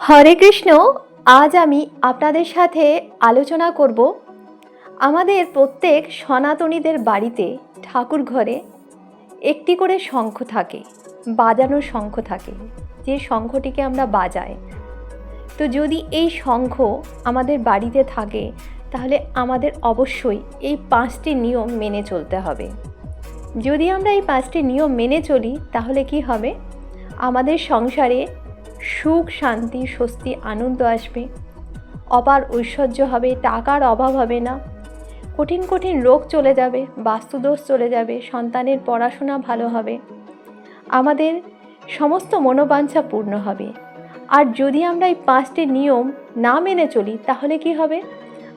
হরে কৃষ্ণ, আজ আমি আপনাদের সাথে আলোচনা করব আমাদের প্রত্যেক সনাতনীদের বাড়িতে ঠাকুর ঘরে একটি করে শঙ্খ থাকে, বাজানোর শঙ্খ থাকে। যে শঙ্খটিকে আমরা বাজাই। তো যদি এই শঙ্খ আমাদের বাড়িতে থাকে, তাহলে আমাদের অবশ্যই এই পাঁচটি নিয়ম মেনে চলতে হবে। যদি আমরা এই পাঁচটি নিয়ম মেনে চলি, তাহলে কি হবে? আমাদের সংসারে সুখ, শান্তি, স্বস্তি, আনন্দ আসবে। অপার ঐশ্বর্য হবে, টাকার অভাব হবে না। কঠিন কঠিন রোগ চলে যাবে, বাস্তুদোষ চলে যাবে, সন্তানের পড়াশোনা ভালো হবে। আমাদের সমস্ত মনোবাঞ্ছা পূর্ণ হবে। আর যদি আমরা এই পাঁচটি নিয়ম না মেনে চলি, তাহলে কি হবে?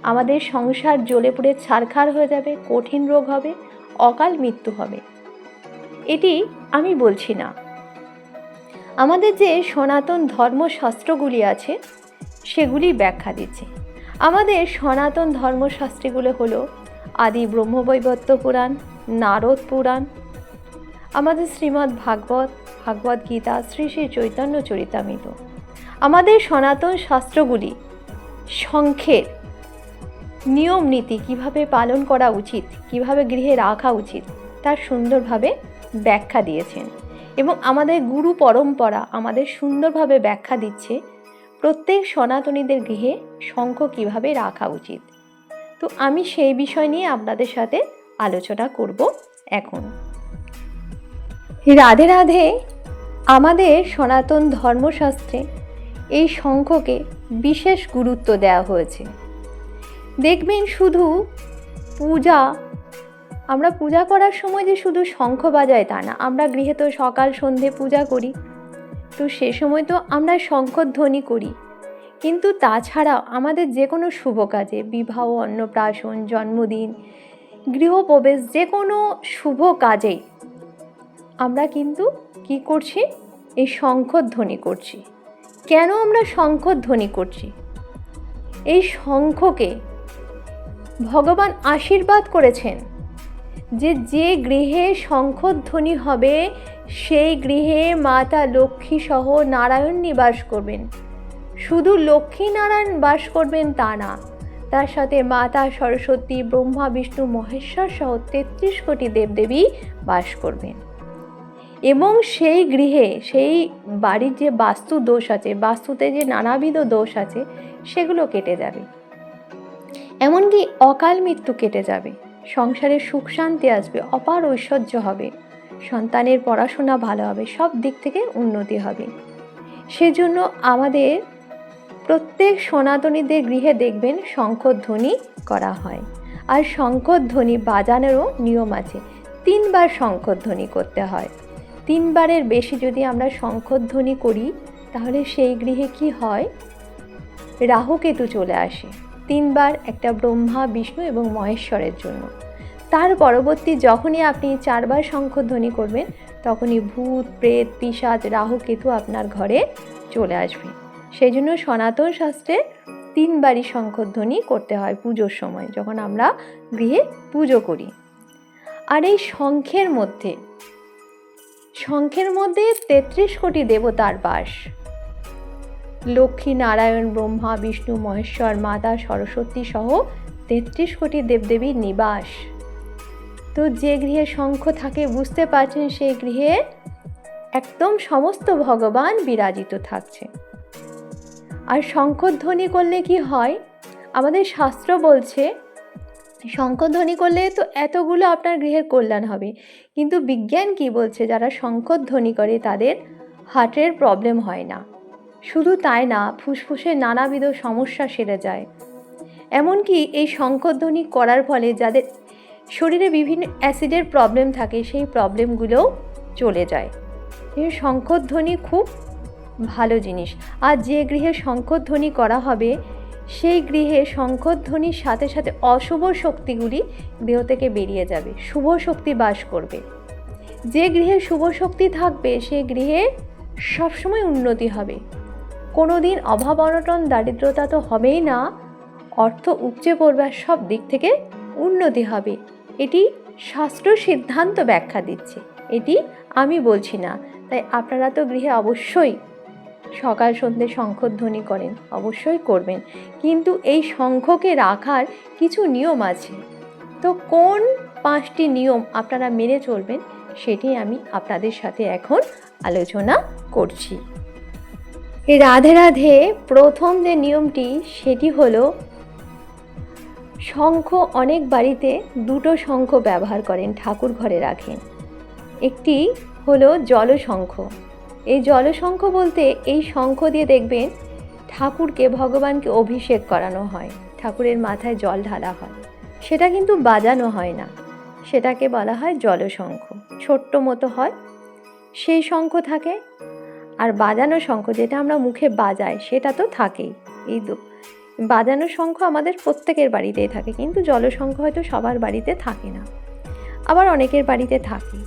আমাদের সংসার জ্বলে পুড়ে ছারখার হয়ে যাবে, কঠিন রোগ হবে, অকাল মৃত্যু হবে। এটি আমি বলছি না। আমাদের যে সনাতন ধর্মশাস্ত্রগুলি আছে, সেগুলি ব্যাখ্যা দিচ্ছে। আমাদের সনাতন ধর্মশাস্ত্রগুলো হলো আদি ব্রহ্মবৈবত্য পুরাণ, নারদ পুরাণ, আমাদের শ্রীমদ্ ভাগবত ভাগবত গীতা, শ্রী শ্রী চৈতন্য চরিতামৃত। আমাদের সনাতন শাস্ত্রগুলি শঙ্খের নিয়ম নীতি কীভাবে পালন করা উচিত, কীভাবে গৃহে রাখা উচিত, তার সুন্দরভাবে ব্যাখ্যা দিয়েছেন। এবং আমাদের গুরু পরম্পরা আমাদের সুন্দরভাবে ব্যাখ্যা দিচ্ছে, প্রত্যেক সনাতনীদের গৃহে শঙ্খ কীভাবে রাখা উচিত। তো আমি সেই বিষয় নিয়ে আপনাদের সাথে আলোচনা করব এখন। রাধে রাধে, আমাদের সনাতন ধর্মশাস্ত্রে এই শঙ্খকে বিশেষ গুরুত্ব দেওয়া হয়েছে। দেখবেন শুধু পূজা আমরা পূজা করার সময় যে শুধু শঙ্খ বাজায় তা না, আমরা গৃহে তো সকাল, সন্ধে পূজা করি। তো সে সময় তো আমরা শঙ্খধ্বনি করি। কিন্তু তাছাড়া আমাদের যে কোনো শুভ কাজে, বিবাহ, অন্নপ্রাশন, জন্মদিন, গৃহপ্রবেশ, যে কোনো শুভ কাজেই আমরা কিন্তু কি করছি? এই শঙ্খধ্বনি করছি। কেন আমরা শঙ্খধ্বনি করছি? এই শঙ্খকে ভগবান আশীর্বাদ করেছেন। যে যে গৃহে শঙ্খধ্বনি হবে, সেই গৃহে মাতা লক্ষ্মী সহ নারায়ণ নিবাস করবেন। শুধু লক্ষ্মী নারায়ণ বাস করবেন তা না, তার সাথে মাতা সরস্বতী, ব্রহ্মা, বিষ্ণু, মহেশ্বর সহ তেত্রিশ কোটি দেবদেবী বাস করবেন। এবং সেই গৃহে সেই বাড়ির যে বাস্তু দোষ আছে, বাস্তুতে যে নানাবিধ দোষ আছে, সেগুলো কেটে যাবে। এমনকি অকাল মৃত্যু কেটে যাবে। সংসারে সুখ শান্তি আসবে, অপার ঐশ্বর্য হবে। সন্তানের পড়াশোনা ভালো হবে, সব দিক থেকে উন্নতি হবে। সেজন্য আমাদের প্রত্যেক সনাতনীদের গৃহে দেখবেন শঙ্খধ্বনি করা হয়। আর শঙ্খধ্বনি বাজানোরও নিয়ম আছে। তিনবার শঙ্খধ্বনি করতে হয়। তিনবারের বেশি যদি আমরা শঙ্খধ্বনি করি, তাহলে সেই গৃহে কি হয়? রাহুকেতু চলে আসে। তিনবার একটা ব্রহ্মা, বিষ্ণু এবং মহেশ্বরের জন্য। তার পরবর্তী যখনই আপনি চারবার শঙ্খধ্বনি করবেন, তখনই ভূত, প্রেত পিসাজ রাহু, কেতু আপনার ঘরে চলে আসবে। সেই জন্য সনাতন শাস্ত্রে তিনবারই শঙ্খধ্বনি করতে হয় পুজোর সময়, যখন আমরা গৃহে পুজো করি। আর এই শঙ্খের মধ্যে শঙ্খের মধ্যে তেত্রিশ কোটি দেবতার বাস। লক্ষ্মী নারায়ণ, ব্রহ্মা, বিষ্ণু, মহেশ্বর, মাতা, সরস্বতী সহ তেত্রিশ কোটি দেবদেবীর নিবাস। তো যে গৃহে শঙ্খ থাকে, বুঝতে পারছেন সেই গৃহে একদম সমস্ত ভগবান বিরাজিত থাকছে। আর শঙ্খধ্বনি করলে কি হয়? আমাদের শাস্ত্র বলছে, শঙ্খধ্বনি করলে তো এতগুলো আপনার গৃহের কল্যাণ হবে। কিন্তু বিজ্ঞান কি বলছে? যারা শঙ্খধ্বনি করে, তাদের হার্টের প্রবলেম হয় না। শুধু তাই না, ফুসফুসে নানাবিধ সমস্যা সেরে যায়। এমনকি এই শঙ্খধ্বনি করার ফলে যাদের শরীরে বিভিন্ন অ্যাসিডের প্রবলেম থাকে, সেই প্রবলেমগুলোও চলে যায়। এই শঙ্খধ্বনি খুব ভালো জিনিস। আর যে গৃহে শঙ্খধ্বনি করা হবে, সেই গৃহে শঙ্খধ্বনির সাথে সাথে অশুভ শক্তিগুলি দেহ থেকে বেরিয়ে যাবে, শুভ শক্তি বাস করবে। যে গৃহে শুভ শক্তি থাকবে, সে গৃহে সবসময় উন্নতি হবে। কোনো দিন অভাব অনটন, দারিদ্রতা তো হবেই না। অর্থ উপচে পড়বার সব দিক থেকে উন্নতি হবে। এটি শাস্ত্র সিদ্ধান্ত ব্যাখ্যা দিচ্ছে। এটি আমি বলছি না, তাই আপনারা তো গৃহে অবশ্যই সকাল সন্ধ্যে শঙ্খধ্বনি করেন, অবশ্যই করবেন। কিন্তু এই শঙ্খকে রাখার কিছু নিয়ম আছে। তো কোন পাঁচটি নিয়ম আপনারা মেনে চলবেন, সেটি আমি আপনাদের সাথে এখন আলোচনা করছি। রাধে রাধে, প্রথম যে নিয়মটি, সেটি হলো শঙ্খ অনেক বাড়িতে দুটো শঙ্খ ব্যবহার করেন, ঠাকুর ঘরে রাখেন। একটি হলো জলশঙ্খ। এই জলশঙ্খ বলতে এই শঙ্খ দিয়ে দেখবেন ঠাকুরকে, ভগবানকে অভিষেক করানো হয়, ঠাকুরের মাথায় জল ঢালা হয়। সেটা কিন্তু বাজানো হয় না, সেটাকে বলা হয় জলশঙ্খ। ছোট্ট মতো হয়, সেই শঙ্খ থাকে আর বাজানো শঙ্খ যেটা আমরা মুখে বাজাই, সেটা তো থাকেই। এই বাজানো শঙ্খ আমাদের প্রত্যেকের বাড়িতেই থাকে, কিন্তু জলশঙ্খ হয়তো সবার বাড়িতে থাকে না। আবার অনেকের বাড়িতে থাকে।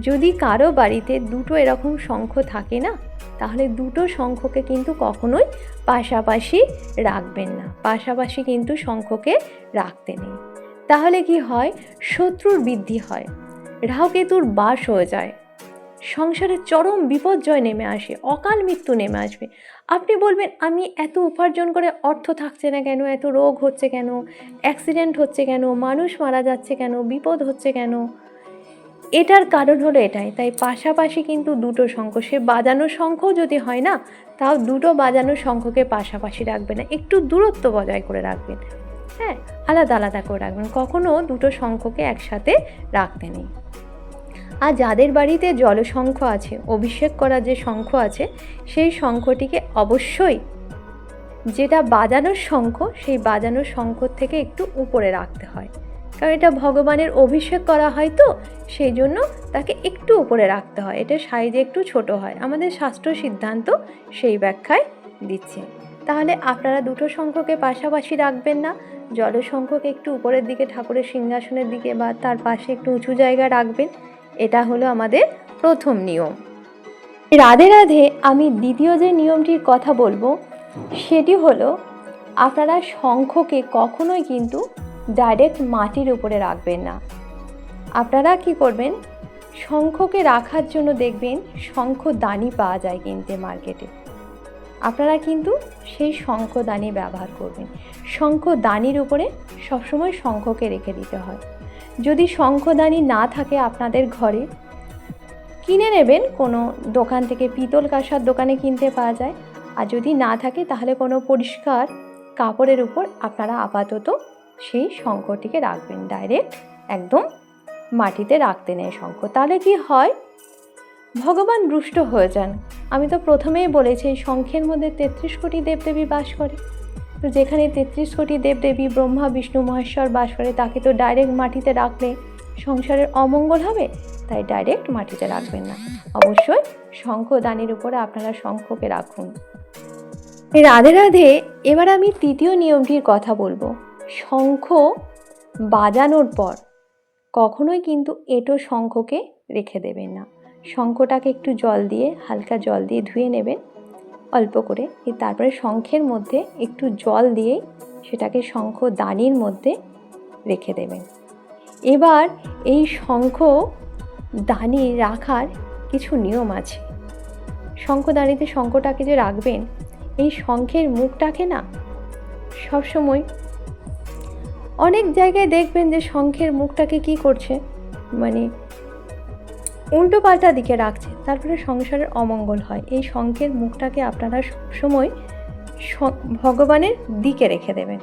যদি কারও বাড়িতে দুটো এরকম শঙ্খ থাকে না, তাহলে দুটো শঙ্খকে কিন্তু কখনোই পাশাপাশি রাখবেন না। পাশাপাশি কিন্তু শঙ্খকে রাখতে নেই। তাহলে কি হয়? শত্রুর বৃদ্ধি হয়। রাহুকেতুর বাস হয়ে যায়। সংসারে চরম বিপর্যয় নেমে আসে, অকাল মৃত্যু নেমে আসবে। আপনি বলবেন, আমি এত উপার্জন করে অর্থ থাকছে না কেন? এত রোগ হচ্ছে কেন? অ্যাক্সিডেন্ট হচ্ছে কেন? মানুষ মারা যাচ্ছে কেন? বিপদ হচ্ছে কেন? এটার কারণ হলো এটাই। তাই পাশাপাশি কিন্তু দুটো শঙ্খ, সে বাজানো শঙ্খ যদি হয় না, তাও দুটো বাজানো শঙ্খকে পাশাপাশি রাখবেন না। একটু দূরত্ব বজায় করে রাখবেন। হ্যাঁ আলাদা আলাদা করে রাখবেন। কখনও দুটো শঙ্খকে একসাথে রাখতে নেই। আর যাদের বাড়িতে জলশঙ্খ আছে, অভিষেক করা যে শঙ্খ আছে, সেই শঙ্খটিকে অবশ্যই যেটা বাজানোর শঙ্খ, সেই বাজানোর শঙ্খ থেকে একটু উপরে রাখতে হয়। কারণ এটা ভগবানের অভিষেক করা হয় তো, সেই জন্য তাকে একটু উপরে রাখতে হয়। এটা সাইজে একটু ছোট হয়। আমাদের শাস্ত্র সিদ্ধান্ত সেই ব্যাখ্যায় দিচ্ছে। তাহলে আপনারা দুটো শঙ্খকে পাশাপাশি রাখবেন না? জলশঙ্খকে একটু উপরের দিকে, ঠাকুরের সিংহাসনের দিকে বা তার পাশে একটু উঁচু জায়গা রাখবেন? এটা হলো আমাদের প্রথম নিয়ম। রাধে রাধে, আমি দ্বিতীয় যে নিয়মটির কথা বলব, সেটি হলো আপনারা শঙ্খকে কখনোই কিন্তু ডাইরেক্ট মাটির উপরে রাখবেন না। আপনারা কি করবেন? শঙ্খকে রাখার জন্য দেখবেন শঙ্খদানি পাওয়া যায় কিনতে মার্কেটে। আপনারা কিন্তু সেই শঙ্খদানি ব্যবহার করবেন। শঙ্খ দানির উপরে সবসময় শঙ্খকে রেখে দিতে হয়। যদি শঙ্খদানি না থাকে আপনাদের ঘরে, কিনে নেবেন কোনো দোকান থেকে পিতল কাঁসার দোকানে কিনতে পাওয়া যায়। আর যদি না থাকে তাহলে কোনো পরিষ্কার কাপড়ের উপর আপনারা আপাতত সেই শঙ্খটিকে রাখবেন ডাইরেক্ট একদম মাটিতে রাখতে নেই শঙ্খ। তাহলে কি হয়? ভগবান রুষ্ট হয়ে যান। আমি তো প্রথমেই বলেছি শঙ্খের মধ্যে তেত্রিশ কোটি দেবদেবী বাস করে। তো যেখানে তেত্রিশ কোটি দেবদেবী, ব্রহ্মা, বিষ্ণু, মহেশ্বর বাস করে তাকে তো ডাইরেক্ট মাটিতে রাখলে সংসারের অমঙ্গল হবে, তাই ডাইরেক্ট মাটিতে রাখবেন না। অবশ্যই শঙ্খ দানির উপরে আপনারা শঙ্খকে রাখুন। রাধে রাধে, এবার আমি তৃতীয় নিয়মটির কথা বলব। শঙ্খ বাজানোর পর কখনোই কিন্তু এটো শঙ্খকে রেখে দেবেন না। শঙ্খটাকে একটু জল দিয়ে, হালকা জল দিয়ে ধুয়ে নেবেন। অল্প করে। তারপরে শঙ্খের মধ্যে একটু জল দিয়ে সেটাকে শঙ্খ দানির মধ্যে রেখে দেবেন। এবার এই শঙ্খ দানি রাখার কিছু নিয়ম আছে। শঙ্খদানিতে শঙ্খটাকে যে রাখবেন, এই শঙ্খের মুখটাকে না সবসময় অনেক জায়গায় দেখবেন যে শঙ্খের মুখটাকে কি করছে? মানে উল্টো পাল্টা দিকে রাখছে, তারপরে সংসারের অমঙ্গল হয়। এই শঙ্খের মুখটাকে আপনারা সবসময় ভগবানের দিকে রেখে দেবেন।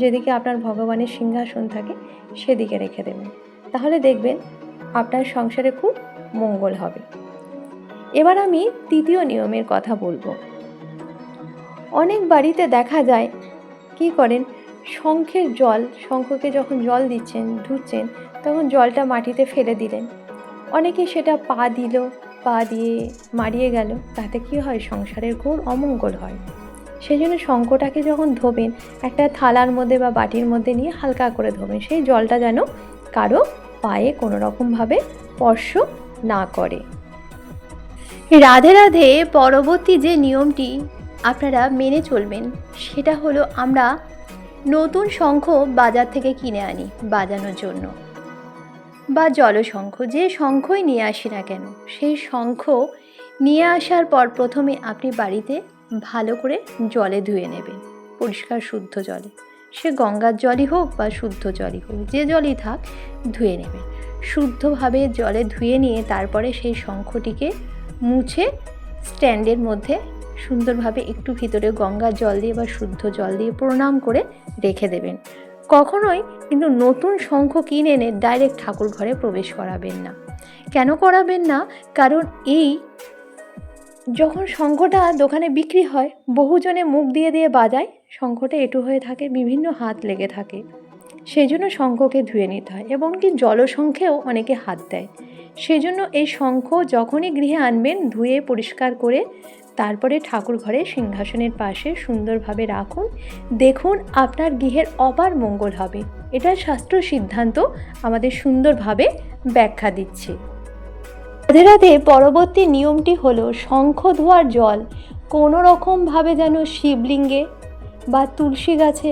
যেদিকে আপনার ভগবানের সিংহাসন থাকে, সেদিকে রেখে দেবেন। তাহলে দেখবেন আপনার সংসারে খুব মঙ্গল হবে। এবার আমি তৃতীয় নিয়মের কথা বলব। অনেক বাড়িতে দেখা যায়, কি করেন, শঙ্খের জল, শঙ্খকে যখন জল দিচ্ছেন, ধুচ্ছেন, তখন জলটা মাটিতে ফেলে দিলেন। অনেকে সেটা পা দিল, পা দিয়ে মারিয়ে গেল, তাতে কি হয়? সংসারের ঘোর অমঙ্গল হয়। সেই জন্য শঙ্খটাকে যখন ধোবেন, একটা থালার মধ্যে বা বাটির মধ্যে নিয়ে হালকা করে ধোবেন। সেই জলটা যেন কারও পায়ে কোনো রকমভাবে স্পর্শ না করে। রাধে রাধে, পরবর্তী যে নিয়মটি আপনারা মেনে চলবেন, সেটা হলো আমরা নতুন শঙ্খ বাজার থেকে কিনে আনি বাজানোর জন্য। বা জলশঙ্খ, যে শঙ্খই নিয়ে আসি না কেন, সেই শঙ্খ নিয়ে আসার পর প্রথমে আপনি বাড়িতে ভালো করে জলে ধুয়ে নেবেন, পরিষ্কার শুদ্ধ জলে। সে গঙ্গার জলই হোক বা শুদ্ধ জলই হোক, যে জলই থাক, ধুয়ে নেবেন। শুদ্ধভাবে জলে ধুয়ে নিয়ে তারপরে সেই শঙ্খটিকে মুছে স্ট্যান্ডের মধ্যে সুন্দরভাবে একটু ভিতরে গঙ্গার জল দিয়ে বা শুদ্ধ জল দিয়ে প্রণাম করে রেখে দেবেন। কখনোই কিন্তু নতুন শঙ্খ কিনে এনে ডাইরেক্ট ঠাকুর ঘরে প্রবেশ করাবেন না। কেন করাবেন না? কারণ এই যখন শঙ্খটা দোকানে বিক্রি হয়, বহুজনে মুখ দিয়ে দিয়ে বাজায়, শঙ্খটা এটু হয়ে থাকে, বিভিন্ন হাত লেগে থাকে। সেই জন্য শঙ্খকে ধুয়ে নিতে হয় এবং কি জলশঙ্খেও অনেকে হাত দেয়। সেই জন্য এই শঙ্খ যখনই গৃহে আনবেন, ধুয়ে পরিষ্কার করে তারপরে ঠাকুর ঘরে সিংহাসনের পাশে সুন্দরভাবে রাখুন। দেখুন আপনার গৃহের অপার মঙ্গল হবে। এটা শাস্ত্র সিদ্ধান্ত আমাদের সুন্দরভাবে ব্যাখ্যা দিচ্ছে। রাধে রাধে পরবর্তী নিয়মটি হলো শঙ্খ ধোয়ার জল কোনো রকমভাবে যেন শিবলিঙ্গে বা তুলসী গাছে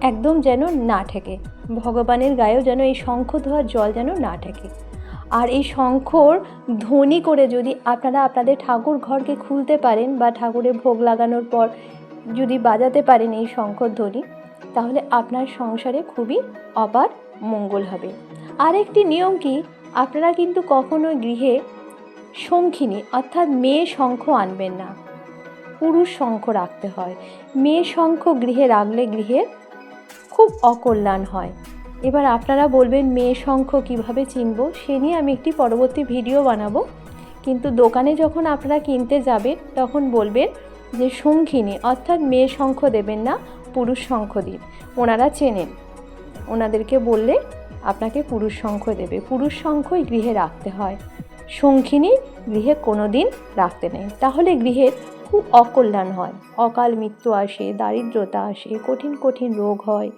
একদম যেন না ঠেকে। ভগবানের গায়েও যেন এই শঙ্খ ধোয়ার জল যেন না ঠেকে। আর এই শঙ্খর ধ্বনি করে যদি আপনারা আপনাদের ঠাকুর ঘরকে খুলতে পারেন বা ঠাকুরের ভোগ লাগানোর পর যদি বাজাতে পারেন এই শঙ্খর ধ্বনি, তাহলে আপনার সংসারে খুবই অপার মঙ্গল হবে। আরেকটি নিয়ম কি? আপনারা কিন্তু কখনোই গৃহে শঙ্খিনী অর্থাৎ মেয়ে শঙ্খ আনবেন না। পুরুষ শঙ্খ রাখতে হয়। মেয়ে শঙ্খ গৃহে রাখলে গৃহে খুব অকল্যাণ হয়। এবার আপনারা বলবেন, মেয়ে শঙ্খ কীভাবে চিনব? সে নিয়ে আমি একটি পরবর্তী ভিডিও বানাবো। কিন্তু দোকানে যখন আপনারা কিনতে যাবেন, তখন বলবেন যে শঙ্খিনী অর্থাৎ মেয়ে শঙ্খ দেবেন না, পুরুষ শঙ্খ দিন। ওনারা চেনেন। ওনাদেরকে বললে আপনাকে পুরুষ শঙ্খ দেবে। পুরুষ শঙ্খই গৃহে রাখতে হয়। শঙ্খিনী গৃহে কোনো দিন রাখতে নেই। তাহলে গৃহের খুব অকল্যাণ হয়। অকাল মৃত্যু আসে, দারিদ্রতা আসে, কঠিন কঠিন রোগ হয়।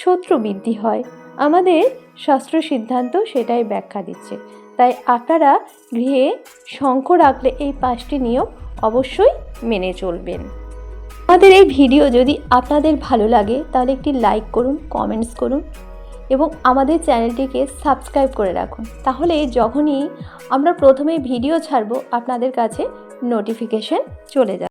শত্রু বৃদ্ধি হয়। আমাদের শাস্ত্র সিদ্ধান্ত সেটাই ব্যাখ্যা দিচ্ছে। তাই আপনারা গৃহে শঙ্খ রাখলে এই পাঁচটি নিয়ম অবশ্যই মেনে চলবেন। আমাদের এই ভিডিও যদি আপনাদের ভালো লাগে, তাহলে একটি লাইক করুন কমেন্টস করুন এবং আমাদের চ্যানেলটিকে সাবস্ক্রাইব করে রাখুন। তাহলে যখনই আমরা প্রথমে ভিডিও ছাড়বো, আপনাদের কাছে নোটিফিকেশন চলে যাবে।